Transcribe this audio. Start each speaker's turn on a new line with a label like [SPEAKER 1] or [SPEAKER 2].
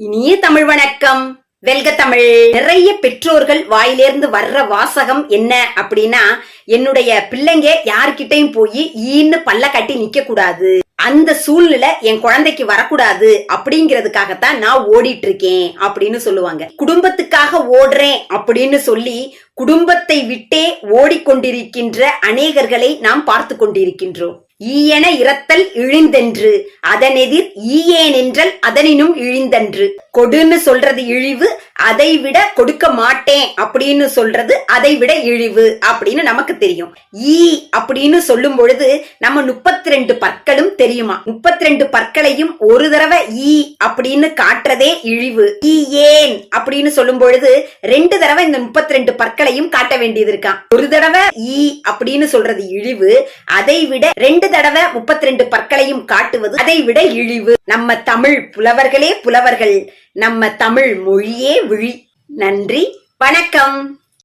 [SPEAKER 1] இனிய தமிழ் வணக்கம். வெல்க தமிழ். நிறைய பெற்றோர்கள் வாயிலேருந்து வர்ற வாசகம் என்ன அப்படின்னா என்னுடைய பிள்ளைங்க யார்கிட்டயும் போய் ஈன்னு பல்ல கட்டி நிக்க கூடாது அந்த சூழ்நிலை என் குழந்தைக்கு வரக்கூடாது அப்படிங்கிறதுக்காகத்தான் நான் ஓடிட்டு இருக்கேன் அப்படின்னு சொல்லுவாங்க. குடும்பத்துக்காக ஓடுறேன் அப்படின்னு சொல்லி குடும்பத்தை விட்டே ஓடிக்கொண்டிருக்கின்ற அநேகர்களை நாம் பார்த்து கொண்டிருக்கின்றோம். ஈயென இரத்தல் இழிந்தென்று அதனெதிர் ஈயேன் என்றல் அதனினும் இழிந்தன்று. கொடுன்னு சொல்றது இழிவு அதை விட கொடுக்க மாட்டேன் அப்படின்னு சொல்றது அதை விட இழிவு அப்படின்னு நமக்கு தெரியும். ஈ அப்படின்னு சொல்லும் பொழுது நம்ம முப்பத்தி ரெண்டு பற்களும் தெரியுமா? முப்பத்தி ரெண்டு பற்களையும் ஒரு தடவை ஈ அப்படின்னு காட்டுறதே இழிவு. ஈ ஏன் அப்படின்னு சொல்லும் பொழுது ரெண்டு தடவை இந்த முப்பத்தி ரெண்டு பற்களையும் காட்ட வேண்டியது இருக்கான் ஒரு தடவை ஈ அப்படின்னு சொல்றது இழிவு. அதை விட ரெண்டு தடவை முப்பத்தி ரெண்டு பற்களையும் காட்டுவது அதை விட இழிவு. நம்ம தமிழ் புலவர்களே புலவர்கள். நம்ம தமிழ் மொழியே விழி. நன்றி. வணக்கம்.